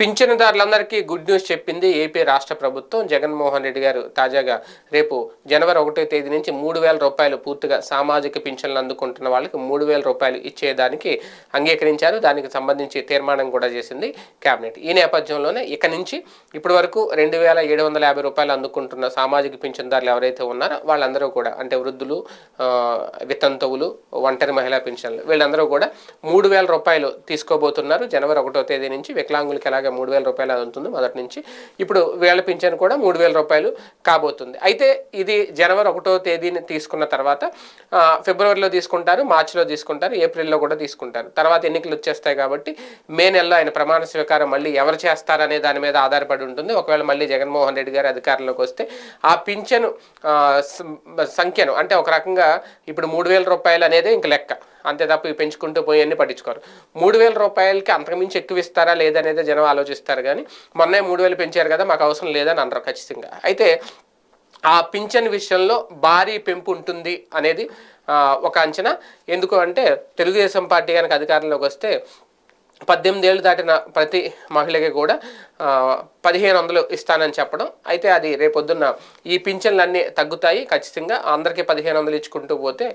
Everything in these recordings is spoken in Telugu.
పింఛనుదారులందరికీ గుడ్ న్యూస్ చెప్పింది ఏపీ రాష్ట్ర ప్రభుత్వం. జగన్మోహన్ రెడ్డి గారు తాజాగా రేపు జనవరి ఒకటో తేదీ నుంచి మూడు వేల రూపాయలు పూర్తిగా సామాజిక పింఛన్లు అందుకుంటున్న వాళ్ళకి మూడు వేల రూపాయలు ఇచ్చేదానికి అంగీకరించారు. దానికి సంబంధించి తీర్మానం కూడా చేసింది కేబినెట్ ఈ నేపథ్యంలోనే ఇక నుంచి ఇప్పటి వరకు రెండు వేల ఏడు వందల యాభై రూపాయలు అందుకుంటున్న సామాజిక పింఛన్దారులు ఎవరైతే ఉన్నారో వాళ్ళందరూ కూడా అంటే వృద్ధులు వితంతువులు ఒంటరి మహిళా పింఛన్లు వీళ్ళందరూ కూడా మూడు వేల రూపాయలు తీసుకోబోతున్నారు. జనవరి ఒకటో తేదీ నుంచి వికలాంగులకి ఎలాగ మూడు వేల రూపాయలు అందుతుంది మొదటి నుంచి. ఇప్పుడు వేల పింఛన్ కూడా మూడు వేల రూపాయలు కాబోతుంది. అయితే ఇది జనవరి ఒకటో తేదీని తీసుకున్న తర్వాత ఫిబ్రవరిలో తీసుకుంటారు మార్చిలో తీసుకుంటారు ఏప్రిల్లో కూడా తీసుకుంటారు. తర్వాత ఎన్నికలు వచ్చేస్తాయి కాబట్టి మే నెలలో ఆయన ప్రమాణ స్వీకారం మళ్ళీ ఎవరు చేస్తారనే దాని మీద ఆధారపడి ఉంటుంది. ఒకవేళ మళ్ళీ జగన్మోహన్ రెడ్డి గారు అధికారంలోకి వస్తే ఆ పింఛను సంఖ్యను అంటే ఒక రకంగా ఇప్పుడు మూడు వేల రూపాయలు అనేది ఇంక లెక్క. అంతే తప్ప ఇవి పెంచుకుంటూ పోయి అన్ని పట్టించుకోరు. మూడు వేల రూపాయలకి అంతకుమించి ఎక్కువ ఇస్తారా లేదనేది జనం ఆలోచిస్తారు కానీ మొన్నే మూడు వేలు పెంచారు కదా మాకు అవసరం లేదని అనరు ఖచ్చితంగా. అయితే ఆ పింఛన్ విషయంలో భారీ పెంపు ఉంటుంది అనేది ఒక అంచనా. ఎందుకు అంటే తెలుగుదేశం పార్టీ కనుక అధికారంలోకి వస్తే పద్దెనిమిది ఏళ్ళు దాటిన ప్రతి మహిళకి కూడా పదిహేను వందలు ఇస్తానని చెప్పడం. అయితే అది రేపొద్దున్న ఈ పింఛన్లన్నీ తగ్గుతాయి ఖచ్చితంగా. అందరికీ పదిహేను వందలు ఇచ్చుకుంటూ పోతే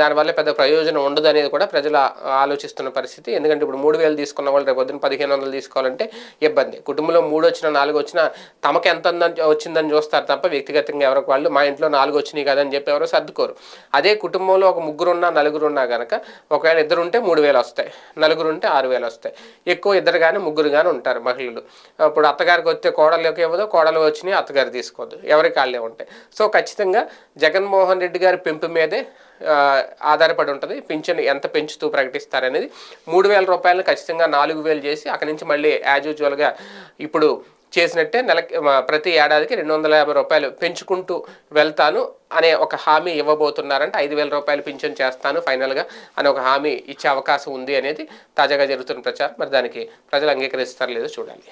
దానివల్ల పెద్ద ప్రయోజనం ఉండదు అనేది కూడా ప్రజలు ఆలోచిస్తున్న పరిస్థితి. ఎందుకంటే ఇప్పుడు మూడు వేలు తీసుకున్న వాళ్ళు రేపొద్దున పదిహేను వందలు తీసుకోవాలంటే ఇబ్బంది. కుటుంబంలో మూడు వచ్చినా నాలుగు వచ్చినా తమకు ఎంత వచ్చిందని చూస్తారు తప్ప వ్యక్తిగతంగా ఎవరికి వాళ్ళు మా ఇంట్లో నాలుగు వచ్చినాయి కదని చెప్పి ఎవరో సర్దుకోరు. అదే కుటుంబంలో ఒక ముగ్గురున్నా నలుగురున్నా కనుక ఒకవేళ ఇద్దరు ఉంటే మూడు వేలు వస్తాయి. నలుగురు ఉంటే ఆరు వేలు వస్తాయి. ఎక్కువ ఇద్దరు కానీ ముగ్గురు కానీ ఉంటారు మహిళలు. ఇప్పుడు అత్తగారికి వస్తే కోడలకి ఇవ్వదు కోడలు వచ్చినాయి అత్తగారు తీసుకోవద్దు. ఎవరికి వాళ్ళే ఉంటాయి. సో ఖచ్చితంగా జగన్మోహన్ రెడ్డి గారి పెంపు మీదే ఆధారపడి ఉంటుంది. పింఛన్ ఎంత పెంచుతూ ప్రకటిస్తారనేది మూడు వేల రూపాయలు ఖచ్చితంగా నాలుగు వేలు చేసి అక్కడి నుంచి మళ్ళీ యాజ్ యూజువల్గా ఇప్పుడు చేసినట్టే నెలకి ప్రతి ఏడాదికి రెండు వందల యాభై రూపాయలు పెంచుకుంటూ వెళ్తాను అనే ఒక హామీ ఇవ్వబోతున్నారంటే ఐదు వేల రూపాయలు పింఛన్ చేస్తాను ఫైనల్గా అనే ఒక హామీ ఇచ్చే అవకాశం ఉంది అనేది తాజాగా జరుగుతున్న ప్రచారం. మరి దానికి ప్రజలు అంగీకరిస్తారు లేదో చూడాలి.